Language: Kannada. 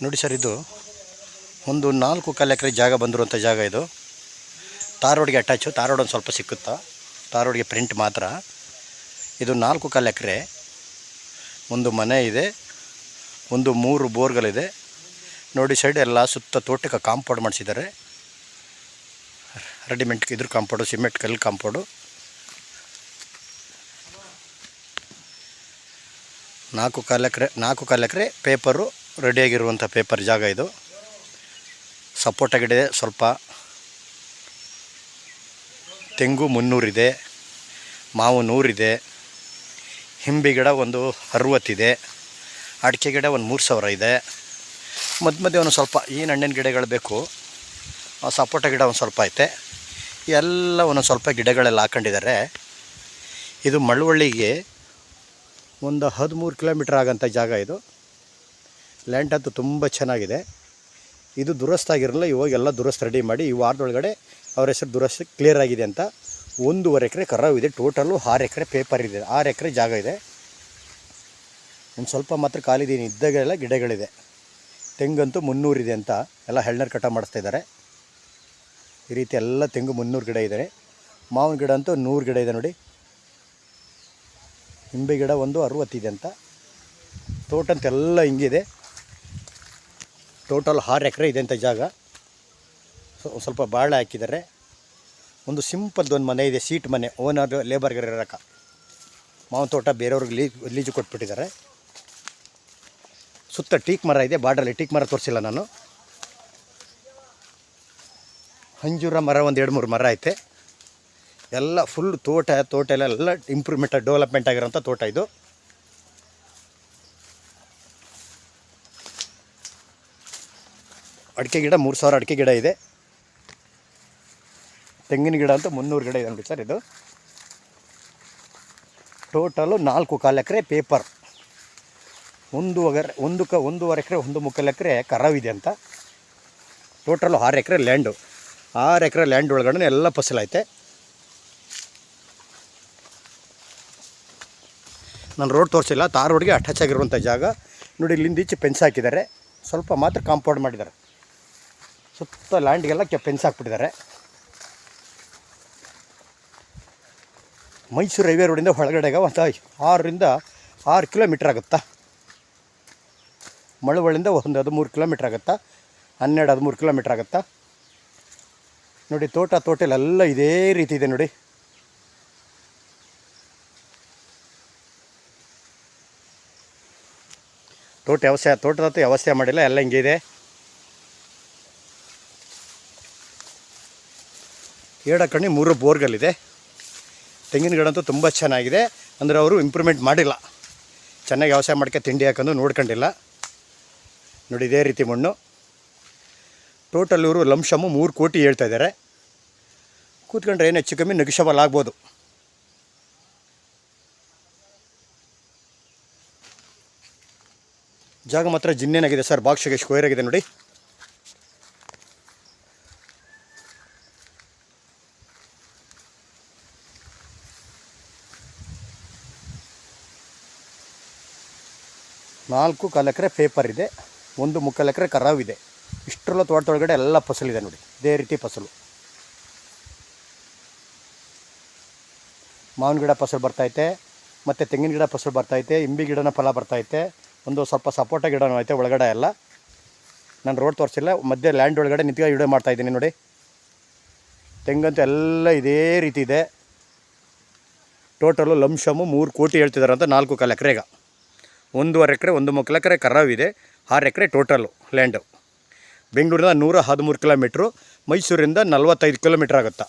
ನೋಡಿ ಸರ್, ಇದು ಒಂದು ನಾಲ್ಕು ಕಾಲು ಎಕರೆ ಜಾಗ ಬಂದಿರುವಂಥ ಜಾಗ ಇದು. ತಾರ್ ರೋಡ್ಗೆ ಅಟ್ಯಾಚು ತಾರ್ ರೋಡ್ ಒಂದು ಸ್ವಲ್ಪ ಸಿಕ್ಕುತ್ತಾ? ತಾರ್ ರೋಡ್ಗೆ ಪ್ರಿಂಟ್ ಮಾತ್ರ. ಇದು ನಾಲ್ಕು ಕಾಲು ಎಕರೆ. ಒಂದು ಮನೆ ಇದೆ. ಒಂದು ಮೂರು ಬೋರ್ಗಳಿದೆ. ನೋಡಿ ಸೈಡ್ ಎಲ್ಲ ಸುತ್ತ ತೋಟಕ್ಕೆ ಕಾಂಪೌಂಡ್ ಮಾಡಿಸಿದ್ದಾರೆ. ರೆಡಿಮೆಂಟ್ ಇದ್ರ ಕಾಂಪೌಂಡು, ಸಿಮೆಂಟ್ ಕಲ್ಲು ಕಾಂಪೌಂಡು. ನಾಲ್ಕು ಕಾಲು ಎಕರೆ, ನಾಲ್ಕು ಕಾಲು ಎಕರೆ ಪೇಪರು ರೆಡಿಯಾಗಿರುವಂಥ ಪೇಪರ್ ಜಾಗ ಇದು. ಸಪೋಟ ಗಿಡ ಸ್ವಲ್ಪ ತೆಂಗು ಮುನ್ನೂರಿದೆ, ಮಾವು ನೂರಿದೆ, ಹಿಂಬಿ ಗಿಡ ಒಂದು ಅರುವತ್ತಿದೆ, ಅಡಿಕೆ ಗಿಡ ಒಂದು ಮೂರು ಸಾವಿರ ಇದೆ. ಮಧ್ಯ ಮಧ್ಯೆ ಒಂದು ಸ್ವಲ್ಪ ಏನು ಹಣ್ಣಿನ ಗಿಡಗಳು ಬೇಕು. ಸಪೋಟ ಗಿಡ ಒಂದು ಸ್ವಲ್ಪ ಐತೆ. ಎಲ್ಲ ಒಂದೊಂದು ಸ್ವಲ್ಪ ಗಿಡಗಳೆಲ್ಲ ಹಾಕೊಂಡಿದ್ದಾರೆ. ಇದು ಮಳವಳ್ಳಿಗೆ ಒಂದು ಹದಿಮೂರು ಕಿಲೋಮೀಟ್ರ್ ಆಗೋಂಥ ಜಾಗ ಇದು. ಲ್ಯಾಂಡ್ ಅಂತೂ ತುಂಬ ಚೆನ್ನಾಗಿದೆ. ಇದು ದುರಸ್ತಾಗಿರಲಿಲ್ಲ ಇವಾಗ ಎಲ್ಲ ದುರಸ್ತ್ ರೆಡಿ ಮಾಡಿ ಈ ವಾರದೊಳಗಡೆ ಅವ್ರ ಹೆಸರು ದುರಸ್ತು ಕ್ಲಿಯರ್ ಆಗಿದೆ ಅಂತ ಒಂದೂವರೆ ಎಕರೆ ಕರಾವ್ ಇದೆ. ಟೋಟಲು ಆರು ಎಕರೆ ಪೇಪರ್ ಇದೆ. ಆರು ಎಕರೆ ಜಾಗ ಇದೆ. ಒಂದು ಸ್ವಲ್ಪ ಮಾತ್ರ ಖಾಲಿದೀನಿ ಇದ್ದಾಗೆಲ್ಲ ಗಿಡಗಳಿದೆ. ತೆಂಗಂತೂ ಮುನ್ನೂರಿದೆ ಅಂತ ಎಲ್ಲ ಹೆಳ್ನರ್ ಕಟ ಮಾಡಿಸ್ತಾ ಇದ್ದಾರೆ. ಈ ರೀತಿ ಎಲ್ಲ ತೆಂಗು ಮುನ್ನೂರು ಗಿಡ ಇದೆ. ಮಾವಿನ ಗಿಡ ಅಂತೂ ನೂರು ಗಿಡ ಇದೆ ನೋಡಿ. ನಿಂಬೆ ಗಿಡ ಒಂದು ಅರುವತ್ತಿದೆ ಅಂತ. ತೋಟ ಅಂತೆಲ್ಲ ಹಿಂಗಿದೆ. ಟೋಟಲ್ ಆರು ಎಕರೆ ಇದೆ ಅಂತ ಜಾಗ. ಸ್ವಲ್ಪ ಬಾಳೆ ಹಾಕಿದ್ದಾರೆ. ಒಂದು ಸಿಂಪಲ್ದು ಒಂದು ಮನೆ ಇದೆ, ಸೀಟ್ ಮನೆ ಓನರ್ ಲೇಬರ್ಗರ್ ಇರೋಕ. ಮಾವಿನ ತೋಟ ಬೇರೆಯವ್ರಿಗೆ ಲೀ, ಲೀಜು ಕೊಟ್ಬಿಟ್ಟಿದ್ದಾರೆ. ಸುತ್ತ ಟೀಕ್ ಮರ ಇದೆ, ಬಾರ್ಡ್ರಲ್ಲಿ ಟೀಕ್ ಮರ ತೋರಿಸಿಲ್ಲ ನಾನು. ಅಂಜೂರ ಮರ ಒಂದು ಎರಡು ಮೂರು ಮರ ಐತೆ. ಎಲ್ಲ ಫುಲ್ ತೋಟ ತೋಟ ಎಲ್ಲ ಎಲ್ಲ ಇಂಪ್ರೂವ್ಮೆಂಟ್ ಡೆವಲಪ್ಮೆಂಟ್ ಆಗಿರೋಂಥ ತೋಟ ಇದು. ಅಡಿಕೆ ಗಿಡ, ಮೂರು ಸಾವಿರ ಅಡಿಕೆ ಗಿಡ ಇದೆ. ತೆಂಗಿನ ಗಿಡ ಅಂತೂ ಮುನ್ನೂರು ಗಿಡ ಇದೆ ನೋಡಿ ಸರ್ ಇದು. ಟೋಟಲು ನಾಲ್ಕು ಕಾಲು ಎಕರೆ ಪೇಪರ್ ಒಂದು ಒಂದೂವರೆ ಒಂದು ಕ, ಒಂದೂವರೆ ಎಕರೆ, ಒಂದು ಮುಕ್ಕಾಲು ಎಕರೆ ಕರಾವಿದೆ ಅಂತ. ಟೋಟಲು ಆರು ಎಕರೆ ಲ್ಯಾಂಡು ಆರು ಎಕರೆ ಲ್ಯಾಂಡ್ ಒಳಗಡೆ ಎಲ್ಲ ಫಸಲೈತೆ ನಾನು ರೋಡ್ ತೋರಿಸಿಲ್ಲ ತಾರ್ ರೋಡ್ಗೆ ಅಟ್ಯಾಚ್ ಆಗಿರುವಂಥ ಜಾಗ. ನೋಡಿ, ಇಲ್ಲಿಂದ ಈಚೆ ಪೆನ್ಸ್ ಹಾಕಿದ್ದಾರೆ. ಸ್ವಲ್ಪ ಮಾತ್ರ ಕಾಂಪೌಂಡ್ ಮಾಡಿದ್ದಾರೆ. ಸುತ್ತ ಲ್ಯಾಂಡ್ಗೆಲ್ಲ ಕೆ ಫೆನ್ಸ್ ಹಾಕ್ಬಿಟ್ಟಿದ್ದಾರೆ. ಮೈಸೂರು ಹೈವೇ ರೋಡಿಂದ ಒಳಗಡೆಗೆ ಒಂದು ಆರರಿಂದ ಆರು ಕಿಲೋಮೀಟ್ರ್ ಆಗುತ್ತಾ? ಮಳವಳ್ಳಿಂದ ಒಂದು ಹದಿಮೂರು ಕಿಲೋಮೀಟ್ರ್ ಆಗುತ್ತಾ? ಹನ್ನೆರಡು, ಹದಿಮೂರು ಕಿಲೋಮೀಟ್ರ್ ಆಗುತ್ತಾ? ನೋಡಿ, ತೋಟ, ತೋಟಲೆಲ್ಲ ಇದೇ ರೀತಿ ಇದೆ ನೋಡಿ. ತೋಟ ವ್ಯವಸಾಯ ತೋಟದ ವ್ಯವಸಾಯ ಮಾಡಿಲ್ಲ, ಎಲ್ಲ ಹಿಂಗೆ ಇದೆ ಕಣ್ಣಿ, ಮೂರು ಬೋರ್ಗಲ್ಲಿದೆ ತೆಂಗಿನ ಗಿಡ ಅಂತೂ ತುಂಬ ಚೆನ್ನಾಗಿದೆ. ಅಂದರೆ ಅವರು ಇಂಪ್ರೂವ್ಮೆಂಟ್ ಮಾಡಿಲ್ಲ. ಚೆನ್ನಾಗಿ ವ್ಯವಸಾಯ ಮಾಡ್ಕೆ ತಿಂಡಿ ಹಾಕೊಂಡು ನೋಡ್ಕೊಂಡಿಲ್ಲ. ನೋಡಿ, ಇದೇ ರೀತಿ ಮಣ್ಣು. ಟೋಟಲ್ ಇವರು ಲಂಶಮು ಮೂರು ಕೋಟಿ ಹೇಳ್ತಾ ಇದ್ದಾರೆ. ಕೂತ್ಕೊಂಡ್ರೆ ಏನು ಹೆಚ್ಚು ಕಮ್ಮಿ ನಗಶಬಲ್ ಆಗ್ಬೋದು. ಜಾಗ ಮಾತ್ರ ಜಿನ್ನೇನಾಗಿದೆ ಸರ್? ಬಾಕ್ಸಿಗೆ ಸ್ಕ್ವೇರ್ ಆಗಿದೆ ನೋಡಿ. ನಾಲ್ಕು ಕಾಲು ಎಕರೆ ಪೇಪರ್ ಇದೆ, ಒಂದು ಮುಕ್ಕಾಲು ಎಕರೆ ಕರಾವ್ ಇದೆ ಇಷ್ಟರಲ್ಲ ತೋಟದೊಳಗಡೆ ಎಲ್ಲ ಫಸಲಿದೆ ನೋಡಿ, ಇದೇ ರೀತಿ ಫಸಲು. ಮಾವಿನ ಗಿಡ ಫಸಲು ಬರ್ತೈತೆ ಮತ್ತು ತೆಂಗಿನ ಗಿಡ ಫಸಲು ಬರ್ತೈತೆ ಇಂಬಿ ಗಿಡನ ಫಲ ಬರ್ತೈತೆ ಒಂದು ಸ್ವಲ್ಪ ಸಪೋಟ ಗಿಡನೂ ಐತೆ ಒಳಗಡೆ ಎಲ್ಲ. ನಾನು ರೋಡ್ ತೋರಿಸಿಲ್ಲ, ಮಧ್ಯೆ ಲ್ಯಾಂಡ್ ಒಳಗಡೆ ನಿಂತ್ಕೊಂಡು ವಿಡಿಯೋ ಮಾಡ್ತಾಯಿದ್ದೀನಿ ನೋಡಿ. ತೆಂಗಂತೂ ಎಲ್ಲ ಇದೇ ರೀತಿ ಇದೆ. ಟೋಟಲು ಲಂಶಮು ಮೂರು ಕೋಟಿ ಹೇಳ್ತಿದ್ದಾರೆ ಅಂತ ನಾಲ್ಕು ಕಾಲು ಎಕರೆಗೆ. ಒಂದೂವರೆ ಎಕರೆ, ಒಂದು ಮುಕ್ಕಾಲು ಎಕರೆ ಕರಾವಿದೆ, ಆರು ಎಕರೆ ಟೋಟಲು ಲ್ಯಾಂಡು ಬೆಂಗಳೂರಿಂದ ನೂರ ಹದಿಮೂರು ಕಿಲೋಮೀಟ್ರು ಮೈಸೂರಿಂದ ನಲ್ವತ್ತೈದು ಕಿಲೋಮೀಟ್ರ್ ಆಗುತ್ತಾ.